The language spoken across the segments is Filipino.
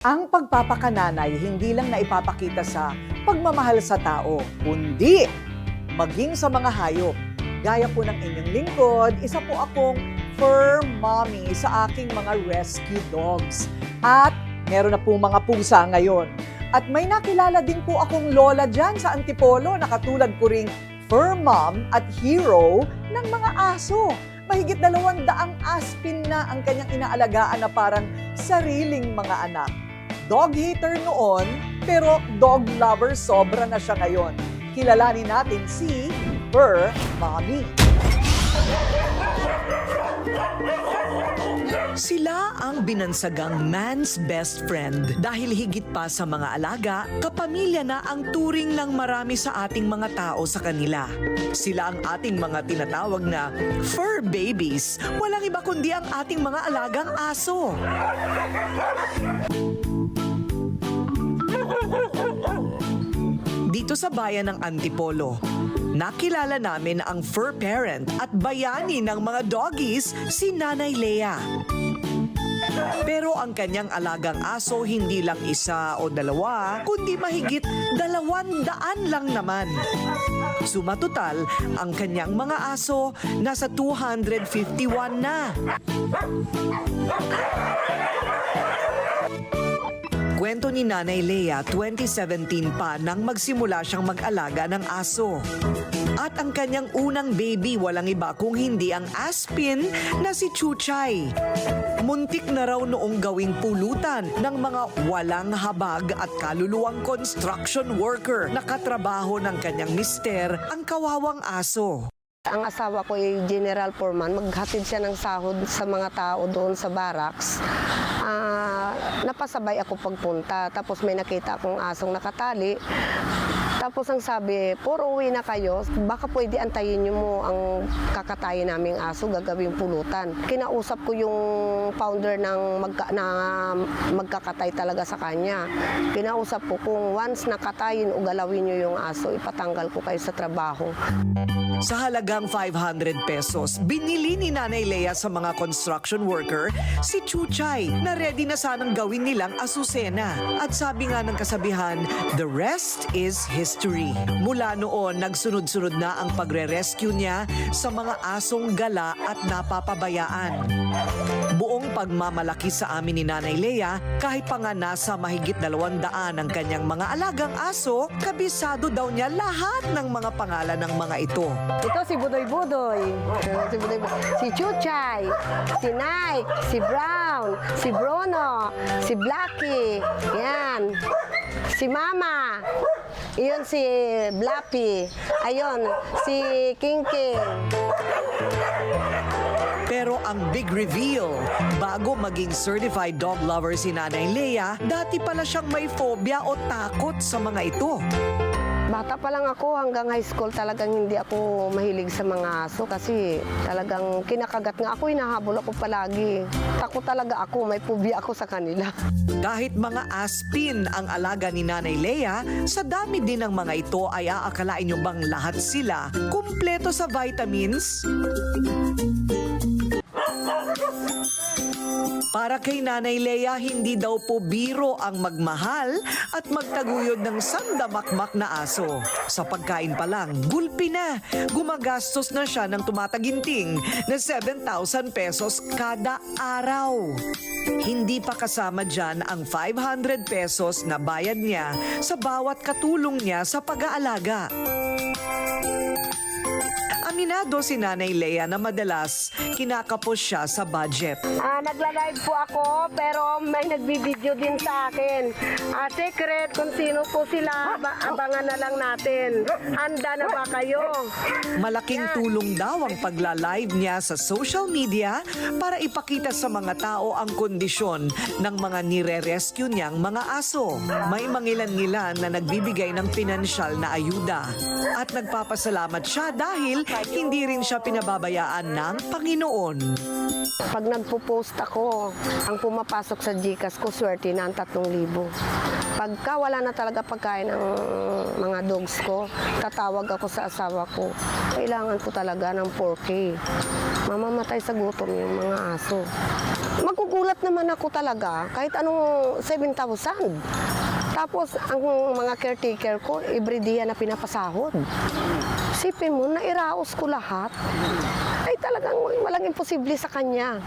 Ang pagpapakananay hindi lang na ipapakita sa pagmamahal sa tao, kundi maging sa mga hayop. Gaya po ng inyong lingkod, isa po akong fur mommy sa aking mga rescue dogs. At meron na po mga pusa ngayon. At may nakilala din po akong lola dyan sa Antipolo na katulad ko ring fur mom at hero ng mga aso. Mahigit dalawang daang aspin na ang kanyang inaalagaan na parang sariling mga anak. Dog hater noon, pero dog lover sobra na siya ngayon. Kilalanin natin si Fur Mommy. Sila ang binansagang man's best friend dahil higit pa sa mga alaga, kapamilya na ang turing ng marami sa ating mga tao sa kanila. Sila ang ating mga tinatawag na fur babies. Walang iba kundi ang ating mga alagang aso. Dito sa bayan ng Antipolo, nakilala namin ang fur parent at bayani ng mga doggies, si Nanay Lea. Pero ang kanyang alagang aso hindi lang isa o dalawa, kundi mahigit dalawan daan lang naman. Sumatotal, ang kanyang mga aso nasa 251 na. Kwento ni Nanay Lea, 2017 pa nang magsimula siyang mag-alaga ng aso. At ang kanyang unang baby walang iba kung hindi ang Aspin na si Chuchay. Muntik na raw noong gawing pulutan ng mga walang habag at kaluluwang construction worker na katrabaho ng kanyang mister, ang kawawang aso. Ang asawa ko ay general foreman. Maghatid siya ng sahod sa mga tao doon sa barracks. Ah, napasabay ako pagpunta. Tapos may nakita akong asong nakatali. Tapos ang sabi, puro uwi na kayo, baka pwede antayin niyo mo ang kakatayin naming aso, gagawing pulutan. Kinausap ko yung founder ng magka, na magkakatay talaga sa kanya. Kinausap ko kung once nakatayin o galawin niyo yung aso, ipatanggal ko kayo sa trabaho. Sa halagang 500 pesos, binili ni Nanay Lea sa mga construction worker si Chuchay na ready na sanang gawin nilang asusena. At sabi nga ng kasabihan, the rest is history. Mula noon, nagsunod-sunod na ang pagre-rescue niya sa mga asong gala at napapabayaan. Buong pagmamalaki sa amin ni Nanay Lea, kahit pa nga nasa mahigit dalawang daan ang kanyang mga alagang aso, kabisado daw niya lahat ng mga pangalan ng mga ito. Ito si Budoy Budoy, si Budoy Budoy, si Chuchay, si Nike, si Brown, si Bruno, si Blacky, yan. Si Mama, iyon si Blappy, ayun, si King King. Pero ang big reveal, bago maging certified dog lover si Nanay Lea, dati pala siyang may phobia o takot sa mga ito. Bata pa lang ako hanggang high school talagang hindi ako mahilig sa mga aso kasi talagang kinakagat nga ako, hinahabol ako palagi. Takot talaga ako, may phobia ako sa kanila. Kahit mga aspin ang alaga ni Nanay Lea, sa dami din ng mga ito ay aakalain nyo bang lahat sila kumpleto sa vitamins? Para kay Nanay Lea, hindi daw po biro ang magmahal at magtaguyod ng sandamakmak na aso. Sa pagkain pa lang, gulpi na. Gumagastos na siya ng tumataginting na 7,000 pesos kada araw. Hindi pa kasama dyan ang 500 pesos na bayad niya sa bawat katulong niya sa pag-aalaga. Aminado si Nanay Lea na madalas kinakapos siya sa budget. Ah, nagla-live po ako pero may nagbibideo din sa akin. Ah, secret kung sino po sila, ba- abangan na lang natin. Handa na ba kayo? Malaking tulong daw ang pagla-live niya sa social media para ipakita sa mga tao ang kondisyon ng mga nire-rescue niyang mga aso. May mangilan-ngilan na nagbibigay ng pinansyal na ayuda. At nagpapasalamat siya dahil hindi rin siya pinababayaan ng Panginoon. Pag nagpo-post ako, ang pumapasok sa Gcash ko, swerte na ang 3,000. Pagka wala na talaga pagkain ng mga dogs ko, tatawag ako sa asawa ko. Kailangan ko talaga ng 4K. Mamamatay sa gutom yung mga aso. Magkukuha nagulat naman ako talaga kahit anong 7,000. Tapos ang mga caretaker ko, everyday na pinapasahod. Sipin mo, nairaos ko lahat. Ay talagang walang imposible sa kanya.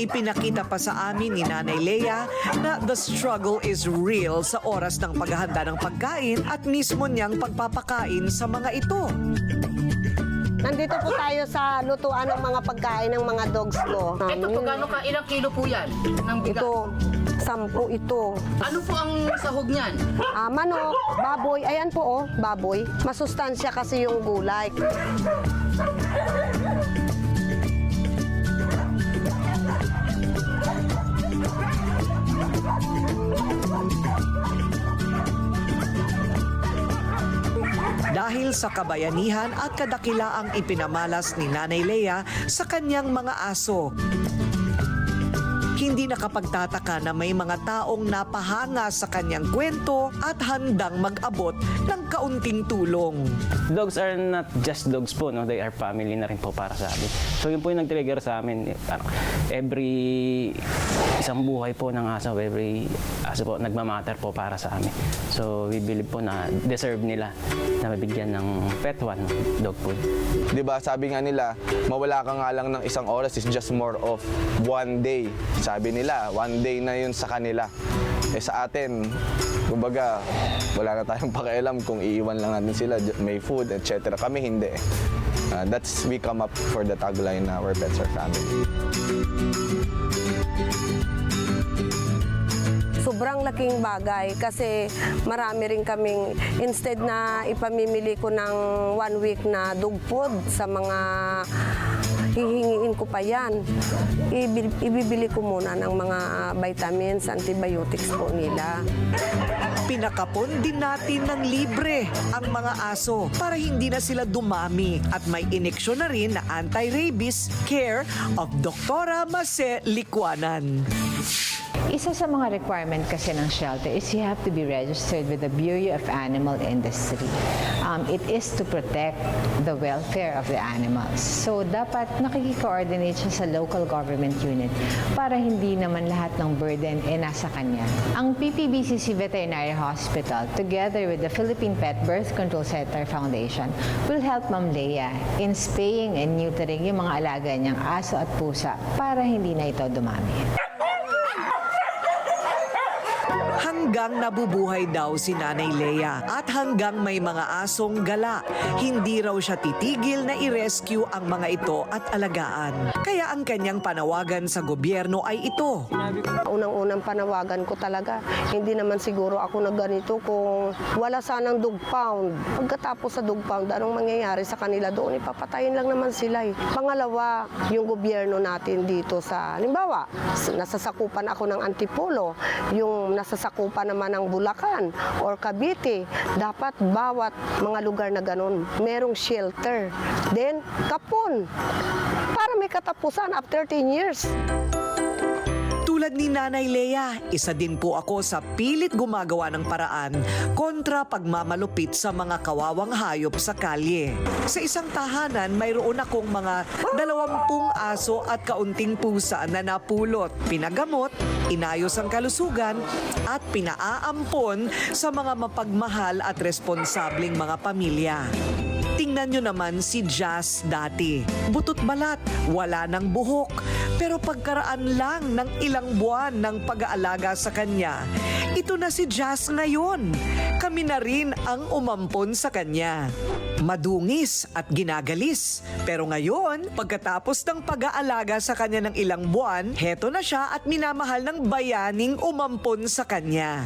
Ipinakita pa sa amin ni Nanay Leia na the struggle is real sa oras ng paghahanda ng pagkain at mismo niyang pagpapakain sa mga ito. Nandito po tayo sa lutuan ng mga pagkain ng mga dogs ko. Ito po, gano'n ka, ilang kilo po yan ng bigas? Ito, sampu ito. Ano po ang sahog niyan? Ah, manok, baboy, ayan po oh, baboy. Masustansya kasi yung gulay. Dahil sa kabayanihan at kadakilaang ipinamalas ni Nanay Leia sa kanyang mga aso. Hindi nakapagtataka na may mga taong napahanga sa kanyang kwento at handang mag-abot ng kaunting tulong. Dogs are not just dogs po, no? They are family na rin po para sa amin. So yun po yung nag-trigger sa amin. Every isang buhay po ng aso, every aso po nagmamatter po para sa amin. So we believe po na deserve nila na mabigyan ng pet one, dog food. 'Di ba? Sabi nga nila, mawala ka nga lang ng isang oras is just more of one day. Sabi nila, one day na 'yun sa kanila. Eh sa atin, kumbaga, wala na tayong pakialam kung iiwan lang natin sila, may food, etc. Kami hindi. Uh, that's we come up for the tagline na our pets are family. Sobrang laking bagay kasi marami rin kaming, instead na ipamimili ko ng one week na dog food sa mga hihingiin ko pa yan, ibi- ibibili ko muna ng mga vitamins, antibiotics po nila. Pinakapon din natin ng libre ang mga aso para hindi na sila dumami at may ineksyon na rin na anti-rabies care of Doktora Mase Likwanan. Isa sa mga requirement kasi ng shelter is you have to be registered with the Bureau of Animal Industry. Um, it is to protect the welfare of the animals. So dapat nakiki-coordinate siya sa local government unit para hindi naman lahat ng burden e nasa kanya. Ang PPBCC Veterinary Hospital together with the Philippine Pet Birth Control Center Foundation will help Ma'am Leia in spaying and neutering yung mga alaga niyang aso at pusa para hindi na ito dumami. Hanggang nabubuhay daw si Nanay Leia at hanggang may mga asong gala, hindi raw siya titigil na i-rescue ang mga ito at alagaan. Kaya ang kanyang panawagan sa gobyerno ay ito. Unang-unang panawagan ko talaga, hindi naman siguro ako na ganito kung wala sanang dog pound. Pagkatapos sa dog pound, anong mangyayari sa kanila doon? Ipapatayin lang naman sila eh. Pangalawa, yung gobyerno natin dito sa, halimbawa, nasasakupan ako ng Antipolo, yung nasasakupan naman ng Bulacan or Cavite, dapat bawat mga lugar na ganun, merong shelter. Then, kapon, para may katapusan after 10 years. Tulad ni Nanay Leia, isa din po ako sa pilit gumagawa ng paraan kontra pagmamalupit sa mga kawawang hayop sa kalye. Sa isang tahanan, mayroon akong mga dalawampung aso at kaunting pusa na napulot, pinagamot, inayos ang kalusugan at pinaaampon sa mga mapagmahal at responsableng mga pamilya. Tingnan nyo naman si Jazz dati. Butot balat, wala ng buhok. Pero pagkaraan lang ng ilang buwan ng pag-aalaga sa kanya, ito na si Jazz ngayon. Kami na rin ang umampon sa kanya. Madungis at ginagalis. Pero ngayon, pagkatapos ng pag-aalaga sa kanya ng ilang buwan, heto na siya at minamahal ng bayaning umampon sa kanya.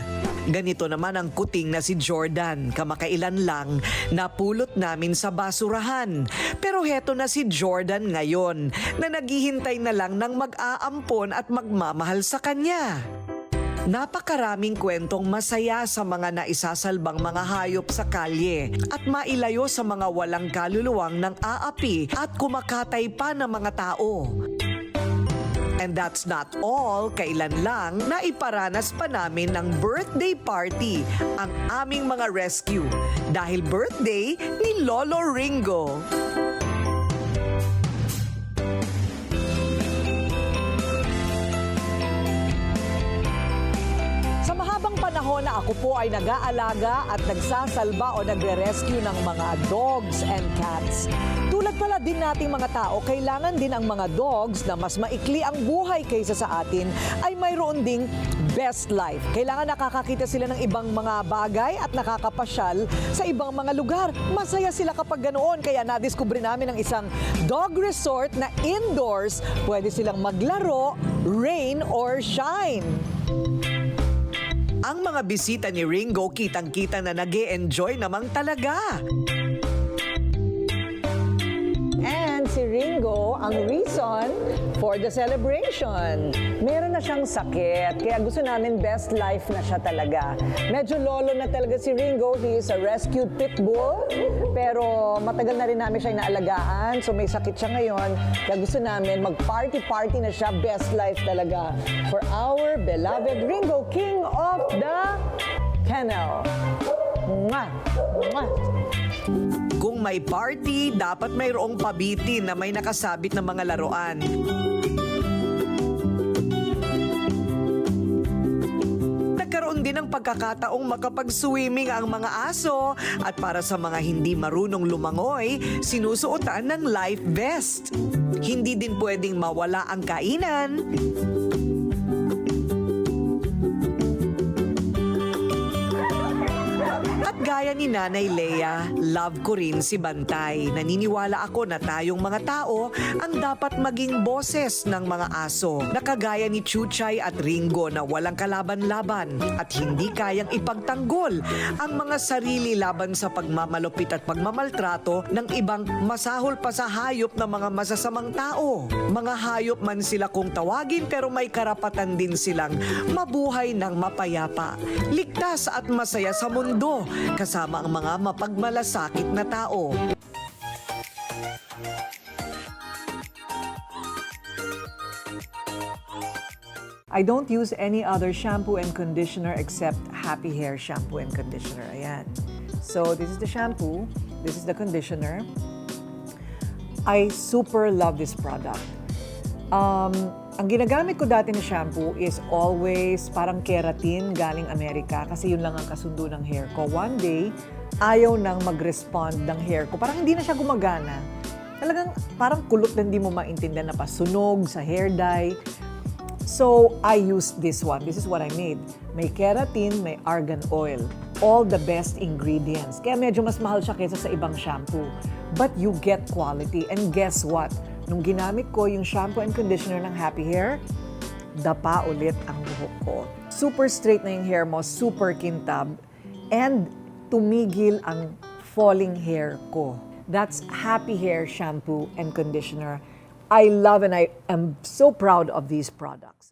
Ganito naman ang kuting na si Jordan. Kamakailan lang, napulot namin sa basurahan. Pero heto na si Jordan ngayon, na naghihintay na lang ng mag-aampon at magmamahal sa kanya. Napakaraming kwentong masaya sa mga naisasalbang mga hayop sa kalye at mailayo sa mga walang kaluluwang ng aapi at kumakatay pa ng mga tao. And that's not all, kailan lang na iparanas pa namin ng birthday party ang aming mga rescue dahil birthday ni Lolo Ringo. Panahon na ako po ay nag-aalaga at nagsasalba o nagre-rescue ng mga dogs and cats. Tulad pala din nating mga tao, kailangan din ang mga dogs na mas maikli ang buhay kaysa sa atin ay mayroon ding best life. Kailangan nakakakita sila ng ibang mga bagay at nakakapasyal sa ibang mga lugar. Masaya sila kapag ganoon. Kaya nadiskubre namin ang isang dog resort na indoors. Pwede silang maglaro, rain or shine. Ang mga bisita ni Ringo kitang-kita na nag enjoy namang talaga. Si Ringo, ang reason for the celebration. Meron na siyang sakit, kaya gusto namin best life na siya talaga. Medyo lolo na talaga si Ringo. He is a rescued pit bull, pero matagal na rin namin siya inaalagaan. So may sakit siya ngayon, kaya gusto namin mag-party-party na siya. Best life talaga for our beloved Ringo, King of the Kennel. Mwah! Mwah! Kung may party, dapat mayroong pabitin na may nakasabit na mga laruan. Nagkaroon din ng pagkakataong makapag-swimming ang mga aso at para sa mga hindi marunong lumangoy, sinusuotan ng life vest. Hindi din pwedeng mawala ang kainan, At gaya ni Nanay Leia, love ko rin si Bantay. Naniniwala ako na tayong mga tao ang dapat maging boses ng mga aso. Nakagaya ni Chuchay at Ringo na walang kalaban-laban at hindi kayang ipagtanggol ang mga sarili laban sa pagmamalupit at pagmamaltrato ng ibang masahol pa sa hayop na mga masasamang tao. Mga hayop man sila kung tawagin pero may karapatan din silang mabuhay ng mapayapa, ligtas at masaya sa mundo kasama ang mga mapagmalasakit na tao. I don't use any other shampoo and conditioner except Happy Hair shampoo and conditioner. Ayan. So, this is the shampoo. This is the conditioner. I super love this product. Um, ang ginagamit ko dati na shampoo is always parang keratin galing Amerika kasi yun lang ang kasundo ng hair ko. One day, ayaw nang mag-respond ng hair ko. Parang hindi na siya gumagana. Talagang parang kulot na hindi mo maintindihan na pasunog sa hair dye. So, I used this one. This is what I made. May keratin, may argan oil. All the best ingredients. Kaya medyo mas mahal siya kaysa sa ibang shampoo. But you get quality. And guess what? Nung ginamit ko yung shampoo and conditioner ng Happy Hair, dapa ulit ang buhok ko. Super straight na yung hair mo, super kintab, and tumigil ang falling hair ko. That's Happy Hair shampoo and conditioner. I love and I am so proud of these products.